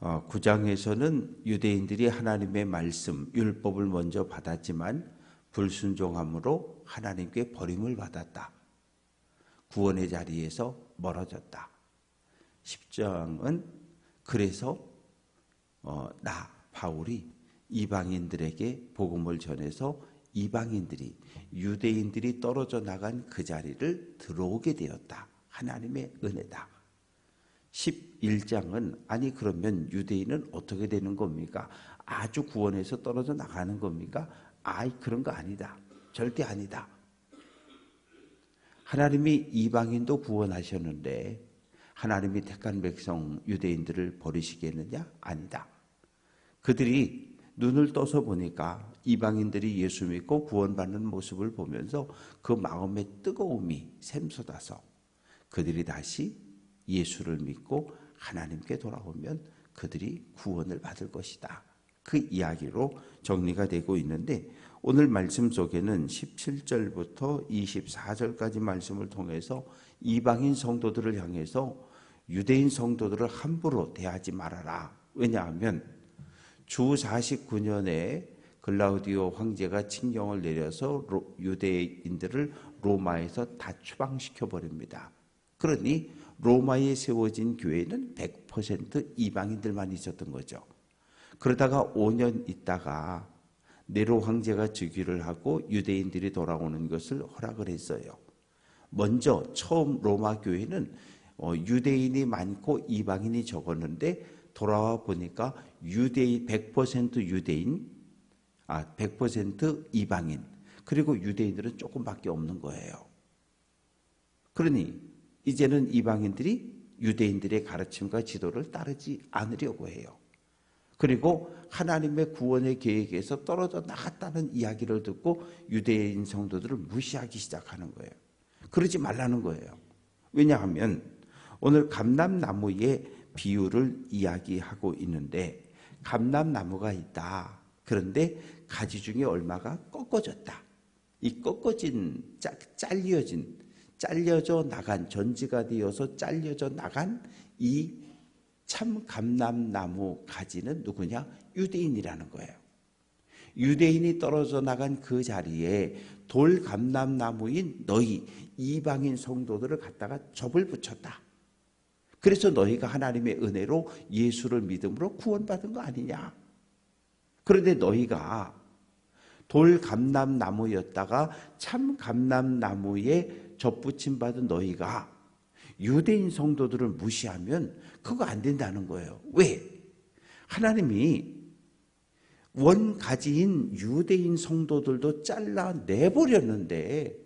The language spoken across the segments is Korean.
어, 9장에서는 유대인들이 하나님의 말씀, 율법을 먼저 받았지만 불순종함으로 하나님께 버림을 받았다. 구원의 자리에서 멀어졌다. 10장은 그래서 어, 나 바울이 이방인들에게 복음을 전해서 이방인들이 유대인들이 떨어져 나간 그 자리를 들어오게 되었다. 하나님의 은혜다. 11장은 아니 그러면 유대인은 어떻게 되는 겁니까? 아주 구원에서 떨어져 나가는 겁니까? 아이 그런 거 아니다. 절대 아니다. 하나님이 이방인도 구원하셨는데 하나님이 택한 백성 유대인들을 버리시겠느냐? 아니다. 그들이 눈을 떠서 보니까 이방인들이 예수 믿고 구원받는 모습을 보면서 그 마음의 뜨거움이 샘솟아서 그들이 다시 예수를 믿고 하나님께 돌아오면 그들이 구원을 받을 것이다. 그 이야기로 정리가 되고 있는데 오늘 말씀 속에는 17절부터 24절까지 말씀을 통해서 이방인 성도들을 향해서 유대인 성도들을 함부로 대하지 말아라. 왜냐하면 주 49년에 글라우디오 황제가 칙령을 내려서 유대인들을 로마에서 다 추방시켜 버립니다. 그러니 로마에 세워진 교회는 100% 이방인들만 있었던 거죠. 그러다가 5년 있다가 네로 황제가 즉위를 하고 유대인들이 돌아오는 것을 허락을 했어요. 먼저 처음 로마 교회는 어, 유대인이 많고 이방인이 적었는데 돌아와 보니까 유대인 100% 유대인 아 100% 이방인 그리고 유대인들은 조금밖에 없는 거예요. 그러니 이제는 이방인들이 유대인들의 가르침과 지도를 따르지 않으려고 해요. 그리고 하나님의 구원의 계획에서 떨어져 나갔다는 이야기를 듣고 유대인 성도들을 무시하기 시작하는 거예요. 그러지 말라는 거예요. 왜냐하면 오늘 감람나무의 비유를 이야기하고 있는데 감람나무가 있다. 그런데 가지 중에 얼마가 꺾어졌다. 이 꺾어진 잘려진 잘려져 나간 전지가 되어서 잘려져 나간 이 참 감람나무 가지는 누구냐? 유대인이라는 거예요. 유대인이 떨어져 나간 그 자리에 돌 감람나무인 너희 이방인 성도들을 갖다가 접을 붙였다. 그래서 너희가 하나님의 은혜로 예수를 믿음으로 구원받은 거 아니냐? 그런데 너희가 돌 감람나무였다가 참 감람나무에 접붙임 받은 너희가 유대인 성도들을 무시하면 그거 안 된다는 거예요. 왜? 하나님이 원가지인 유대인 성도들도 잘라내버렸는데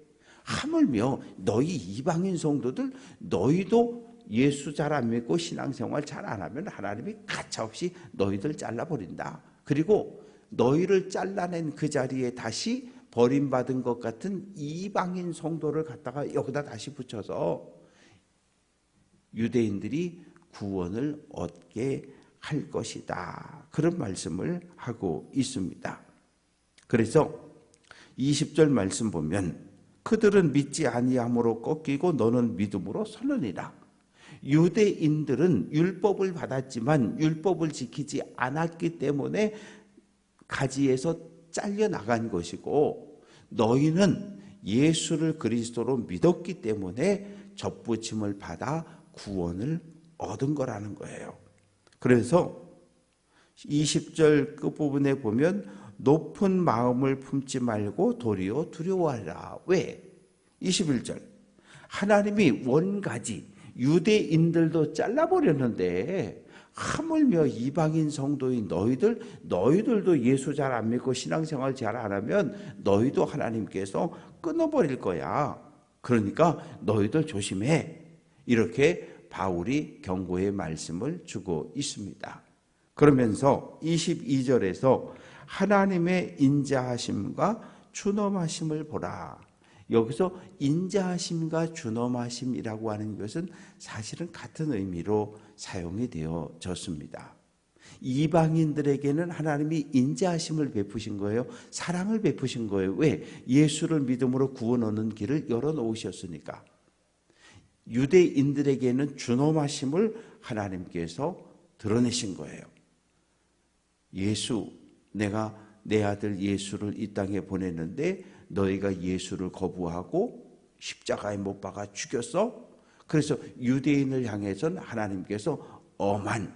하물며 너희 이방인 성도들 너희도 예수 잘 안 믿고 신앙생활 잘 안 하면 하나님이 가차없이 너희들 잘라버린다. 그리고 너희를 잘라낸 그 자리에 다시 버림받은 것 같은 이방인 성도를 갖다가 여기다 다시 붙여서 유대인들이 구원을 얻게 할 것이다. 그런 말씀을 하고 있습니다. 그래서 20절 말씀 보면 그들은 믿지 아니함으로 꺾이고 너는 믿음으로 서느니라. 유대인들은 율법을 받았지만 율법을 지키지 않았기 때문에 가지에서 잘려 나간 것이고 너희는 예수를 그리스도로 믿었기 때문에 접붙임을 받아 구원을 얻은 거라는 거예요. 그래서 20절 끝부분에 보면 높은 마음을 품지 말고 도리어 두려워하라. 왜? 21절. 하나님이 원가지 유대인들도 잘라버렸는데 하물며 이방인 성도인 너희들 너희들도 예수 잘 안 믿고 신앙생활 잘 안 하면 너희도 하나님께서 끊어버릴 거야. 그러니까 너희들 조심해. 이렇게 바울이 경고의 말씀을 주고 있습니다. 그러면서 22절에서 하나님의 인자하심과 추넘하심을 보라. 여기서 인자하심과 준엄하심이라고 하는 것은 사실은 같은 의미로 사용이 되어졌습니다. 이방인들에게는 하나님이 인자하심을 베푸신 거예요. 사랑을 베푸신 거예요. 왜? 예수를 믿음으로 구원 얻는 길을 열어 놓으셨으니까. 유대인들에게는 준엄하심을 하나님께서 드러내신 거예요. 예수, 내가 내 아들 예수를 이 땅에 보냈는데 너희가 예수를 거부하고 십자가에 못 박아 죽였어? 그래서 유대인을 향해서는 하나님께서 엄한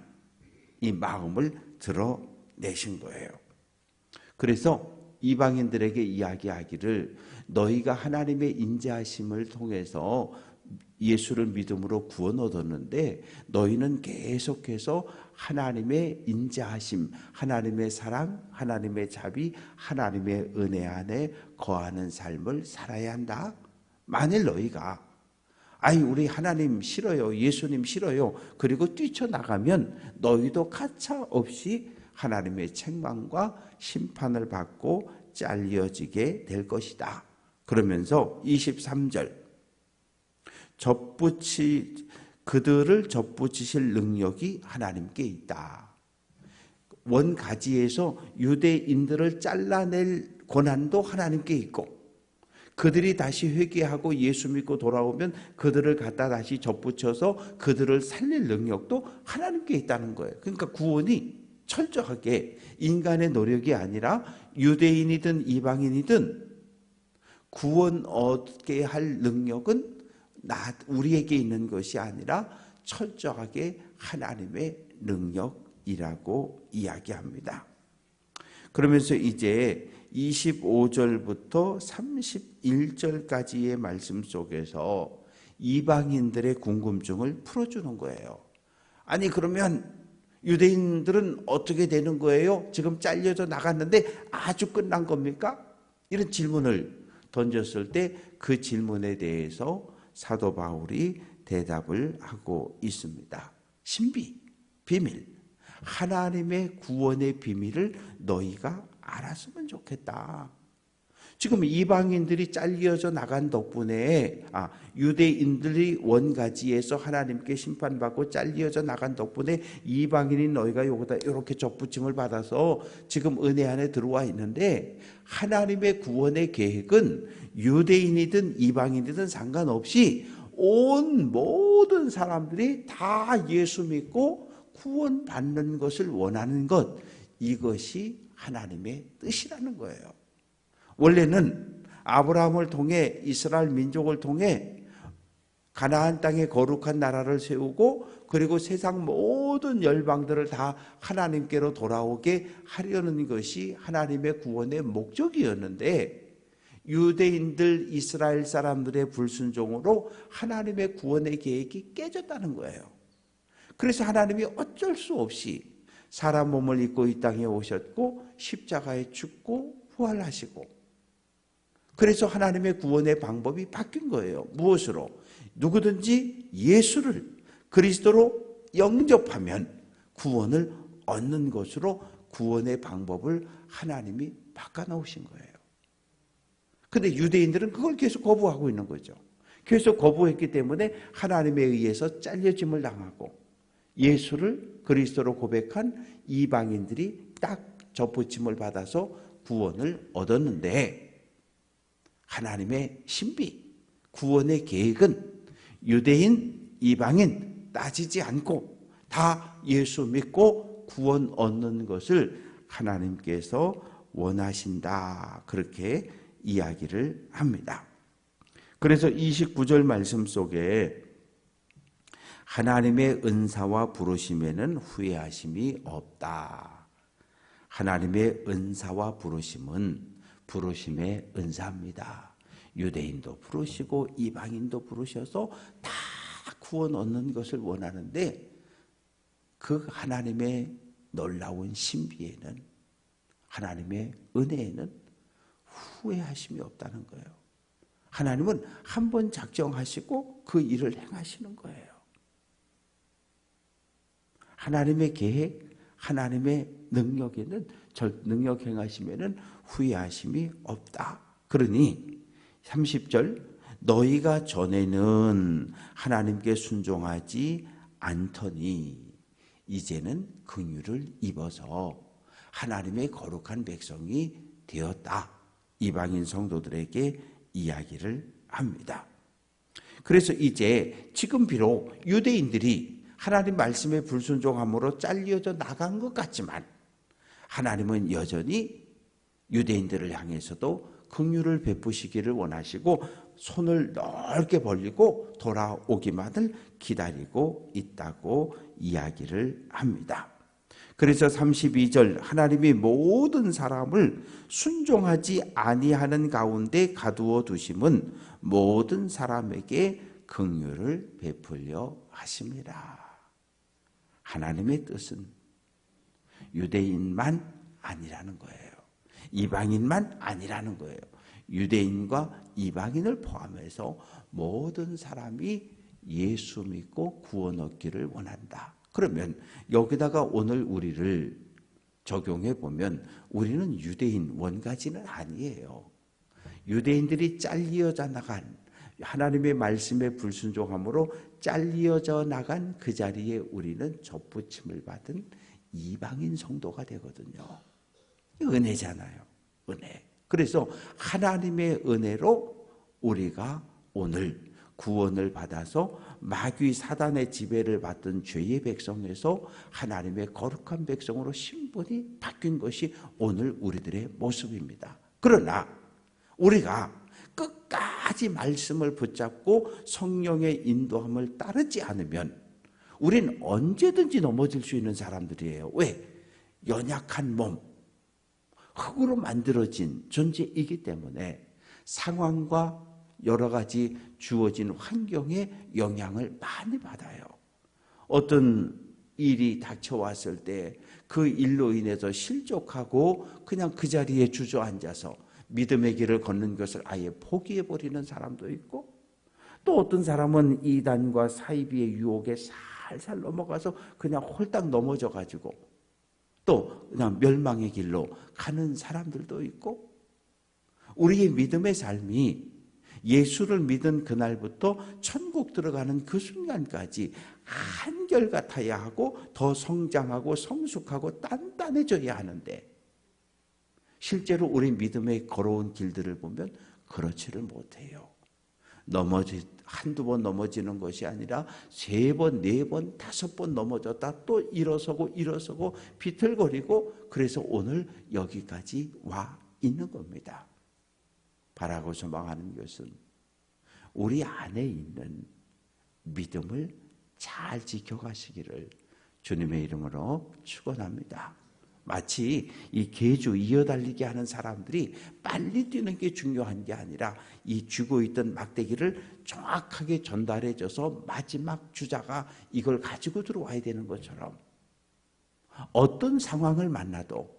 이 마음을 드러내신 거예요. 그래서 이방인들에게 이야기하기를 너희가 하나님의 인자하심을 통해서 예수를 믿음으로 구원 얻었는데 너희는 계속해서 하나님의 인자하심, 하나님의 사랑, 하나님의 자비, 하나님의 은혜 안에 거하는 삶을 살아야 한다. 만일 너희가 아니 우리 하나님 싫어요. 예수님 싫어요. 그리고 뛰쳐나가면 너희도 가차 없이 하나님의 책망과 심판을 받고 잘려지게 될 것이다. 그러면서 23절 접붙이 그들을 접붙이실 능력이 하나님께 있다. 원가지에서 유대인들을 잘라낼 권한도 하나님께 있고 그들이 다시 회개하고 예수 믿고 돌아오면 그들을 갖다 다시 접붙여서 그들을 살릴 능력도 하나님께 있다는 거예요. 그러니까 구원이 철저하게 인간의 노력이 아니라 유대인이든 이방인이든 구원 얻게 할 능력은 나 우리에게 있는 것이 아니라 철저하게 하나님의 능력이라고 이야기합니다. 그러면서 이제 25절부터 31절까지의 말씀 속에서 이방인들의 궁금증을 풀어주는 거예요. 아니, 그러면 유대인들은 어떻게 되는 거예요? 지금 잘려져 나갔는데 아주 끝난 겁니까? 이런 질문을 던졌을 때 그 질문에 대해서 사도 바울이 대답을 하고 있습니다. 신비, 비밀. 하나님의 구원의 비밀을 너희가 알았으면 좋겠다. 지금 이방인들이 잘려져 나간 덕분에 아 유대인들이 원가지에서 하나님께 심판받고 잘려져 나간 덕분에 이방인인 너희가 여기다 이렇게 접붙임을 받아서 지금 은혜 안에 들어와 있는데 하나님의 구원의 계획은 유대인이든 이방인이든 상관없이 온 모든 사람들이 다 예수 믿고 구원받는 것을 원하는 것 이것이 하나님의 뜻이라는 거예요. 원래는 아브라함을 통해 이스라엘 민족을 통해 가나안 땅에 거룩한 나라를 세우고 그리고 세상 모든 열방들을 다 하나님께로 돌아오게 하려는 것이 하나님의 구원의 목적이었는데 유대인들 이스라엘 사람들의 불순종으로 하나님의 구원의 계획이 깨졌다는 거예요. 그래서 하나님이 어쩔 수 없이 사람 몸을 입고 이 땅에 오셨고 십자가에 죽고 부활하시고 그래서 하나님의 구원의 방법이 바뀐 거예요. 무엇으로? 누구든지 예수를 그리스도로 영접하면 구원을 얻는 것으로 구원의 방법을 하나님이 바꿔 놓으신 거예요. 근데 유대인들은 그걸 계속 거부하고 있는 거죠. 계속 거부했기 때문에 하나님에 의해서 잘려짐을 당하고 예수를 그리스도로 고백한 이방인들이 딱 접붙임을 받아서 구원을 얻었는데 하나님의 신비, 구원의 계획은 유대인, 이방인 따지지 않고 다 예수 믿고 구원 얻는 것을 하나님께서 원하신다. 그렇게 이야기를 합니다. 그래서 29절 말씀 속에 하나님의 은사와 부르심에는 후회하심이 없다. 하나님의 은사와 부르심은 부르심의 은사입니다. 유대인도 부르시고 이방인도 부르셔서 다 구원 얻는 것을 원하는데 그 하나님의 놀라운 신비에는 하나님의 은혜에는 후회하심이 없다는 거예요. 하나님은 한 번 작정하시고 그 일을 행하시는 거예요. 하나님의 계획, 하나님의 능력에는 능력 행하시면은 후회하심이 없다. 그러니 30절 너희가 전에는 하나님께 순종하지 않더니 이제는 긍휼을 입어서 하나님의 거룩한 백성이 되었다. 이방인 성도들에게 이야기를 합니다. 그래서 이제 지금 비록 유대인들이 하나님 말씀에 불순종함으로 잘려져 나간 것 같지만 하나님은 여전히 유대인들을 향해서도 긍휼을 베푸시기를 원하시고 손을 넓게 벌리고 돌아오기만을 기다리고 있다고 이야기를 합니다. 그래서 32절 하나님이 모든 사람을 순종하지 아니하는 가운데 가두어 두심은 모든 사람에게 긍휼을 베풀려 하심이라. 하나님의 뜻은 유대인만 아니라는 거예요. 이방인만 아니라는 거예요. 유대인과 이방인을 포함해서 모든 사람이 예수 믿고 구원 얻기를 원한다. 그러면 여기다가 오늘 우리를 적용해 보면 우리는 유대인 원가지는 아니에요. 유대인들이 잘리어져 나간 하나님의 말씀에 불순종함으로 잘리어져 나간 그 자리에 우리는 접붙임을 받은 이방인 성도가 되거든요. 은혜잖아요. 은혜. 그래서 하나님의 은혜로 우리가 오늘 구원을 받아서 마귀 사단의 지배를 받던 죄의 백성에서 하나님의 거룩한 백성으로 신분이 바뀐 것이 오늘 우리들의 모습입니다. 그러나 우리가 끝까지 말씀을 붙잡고 성령의 인도함을 따르지 않으면 우린 언제든지 넘어질 수 있는 사람들이에요. 왜? 연약한 몸, 흙으로 만들어진 존재이기 때문에 상황과 여러 가지 주어진 환경에 영향을 많이 받아요. 어떤 일이 닥쳐왔을 때 그 일로 인해서 실족하고 그냥 그 자리에 주저앉아서 믿음의 길을 걷는 것을 아예 포기해버리는 사람도 있고 또 어떤 사람은 이단과 사이비의 유혹에 살살 넘어가서 그냥 홀딱 넘어져 가지고 또 그냥 멸망의 길로 가는 사람들도 있고 우리의 믿음의 삶이 예수를 믿은 그날부터 천국 들어가는 그 순간까지 한결같아야 하고 더 성장하고 성숙하고 단단해져야 하는데 실제로 우리 믿음의 걸어온 길들을 보면 그렇지를 못해요. 넘어지 한두 번 넘어지는 것이 아니라 세 번, 네 번, 다섯 번 넘어졌다 또 일어서고 일어서고 비틀거리고 그래서 오늘 여기까지 와 있는 겁니다. 바라고 소망하는 것은 우리 안에 있는 믿음을 잘 지켜가시기를 주님의 이름으로 축원합니다. 마치 이 개주 이어달리게 하는 사람들이 빨리 뛰는 게 중요한 게 아니라 이 쥐고 있던 막대기를 정확하게 전달해줘서 마지막 주자가 이걸 가지고 들어와야 되는 것처럼 어떤 상황을 만나도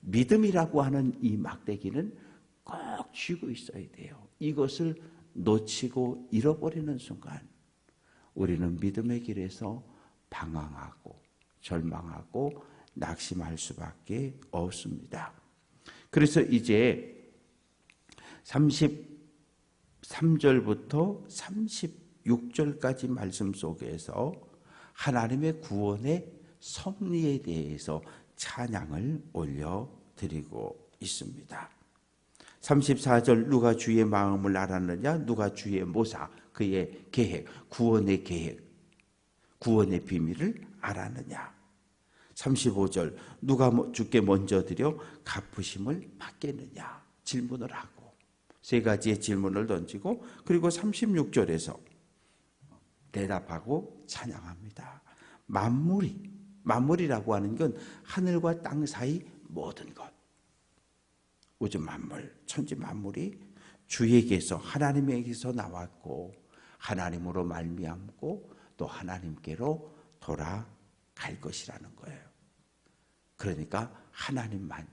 믿음이라고 하는 이 막대기는 꼭 쥐고 있어야 돼요. 이것을 놓치고 잃어버리는 순간 우리는 믿음의 길에서 방황하고 절망하고 낙심할 수밖에 없습니다. 그래서 이제 33절부터 36절까지 말씀 속에서 하나님의 구원의 섭리에 대해서 찬양을 올려드리고 있습니다. 34절 누가 주의 마음을 알았느냐 누가 주의 모사 그의 계획 구원의 계획 구원의 비밀을 알았느냐 35절 누가 뭐 주께 먼저 드려 갚으심을 받겠느냐? 질문을 하고 세 가지의 질문을 던지고 그리고 36절에서 대답하고 찬양합니다. 만물이 만물이라고 하는 건 하늘과 땅 사이 모든 것. 우주 만물 천지 만물이 주에게서 하나님에게서 나왔고 하나님으로 말미암고 또 하나님께로 돌아 갈 것이라는 거예요. 그러니까 하나님만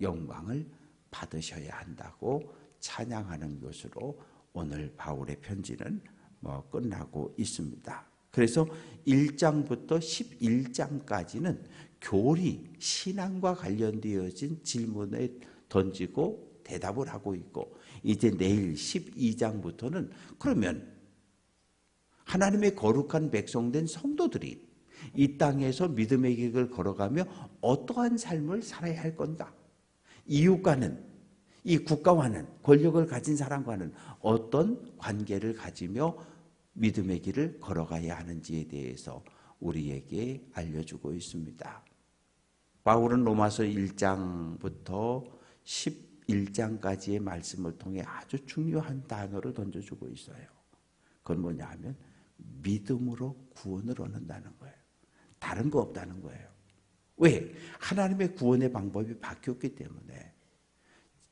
영광을 받으셔야 한다고 찬양하는 것으로 오늘 바울의 편지는 뭐 끝나고 있습니다. 그래서 1장부터 11장까지는 교리, 신앙과 관련되어진 질문을 던지고 대답을 하고 있고 이제 내일 12장부터는 그러면 하나님의 거룩한 백성된 성도들이 이 땅에서 믿음의 길을 걸어가며 어떠한 삶을 살아야 할 건가? 이웃과는 이 국가와는 권력을 가진 사람과는 어떤 관계를 가지며 믿음의 길을 걸어가야 하는지에 대해서 우리에게 알려주고 있습니다. 바울은 로마서 1장부터 11장까지의 말씀을 통해 아주 중요한 단어를 던져주고 있어요. 그건 뭐냐 하면 믿음으로 구원을 얻는다는 거예요. 다른 거 없다는 거예요. 왜? 하나님의 구원의 방법이 바뀌었기 때문에.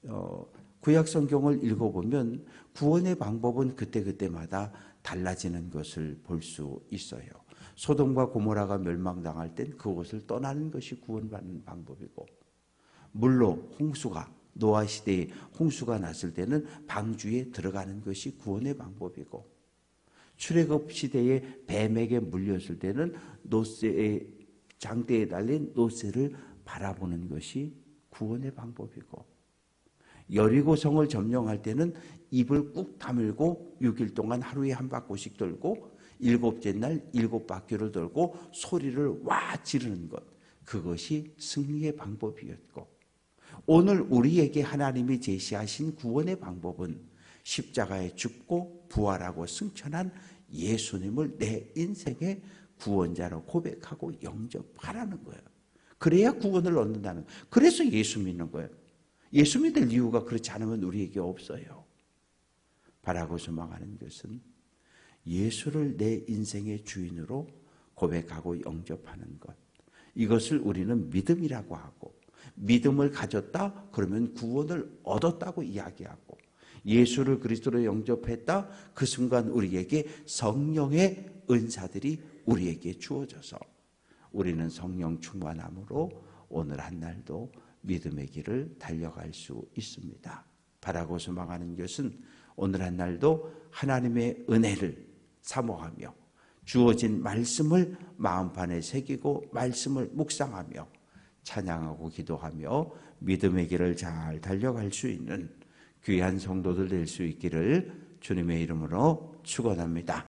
어, 구약 성경을 읽어보면 구원의 방법은 그때그때마다 달라지는 것을 볼 수 있어요. 소돔과 고모라가 멸망당할 땐 그곳을 떠나는 것이 구원받는 방법이고 물로 홍수가 노아 시대에 홍수가 났을 때는 방주에 들어가는 것이 구원의 방법이고 출애굽 시대에 뱀에게 물렸을 때는 노새의 장대에 달린 노새를 바라보는 것이 구원의 방법이고 여리고 성을 점령할 때는 입을 꾹 다물고 6일 동안 하루에 한 바퀴씩 돌고 일곱째 날 일곱 바퀴를 돌고 소리를 와 지르는 것 그것이 승리의 방법이었고 오늘 우리에게 하나님이 제시하신 구원의 방법은 십자가에 죽고 부활하고 승천한 예수님을 내 인생의 구원자로 고백하고 영접하라는 거예요. 그래야 구원을 얻는다는 거예요. 그래서 예수 믿는 거예요. 예수 믿을 이유가 그렇지 않으면 우리에게 없어요. 바라고 소망하는 것은 예수를 내 인생의 주인으로 고백하고 영접하는 것. 이것을 우리는 믿음이라고 하고 믿음을 가졌다 그러면 구원을 얻었다고 이야기하고 예수를 그리스도로 영접했다 그 순간 우리에게 성령의 은사들이 우리에게 주어져서 우리는 성령 충만함으로 오늘 한 날도 믿음의 길을 달려갈 수 있습니다. 바라고 소망하는 것은 오늘 한 날도 하나님의 은혜를 사모하며 주어진 말씀을 마음판에 새기고 말씀을 묵상하며 찬양하고 기도하며 믿음의 길을 잘 달려갈 수 있는 귀한 성도들 될 수 있기를 주님의 이름으로 축원합니다.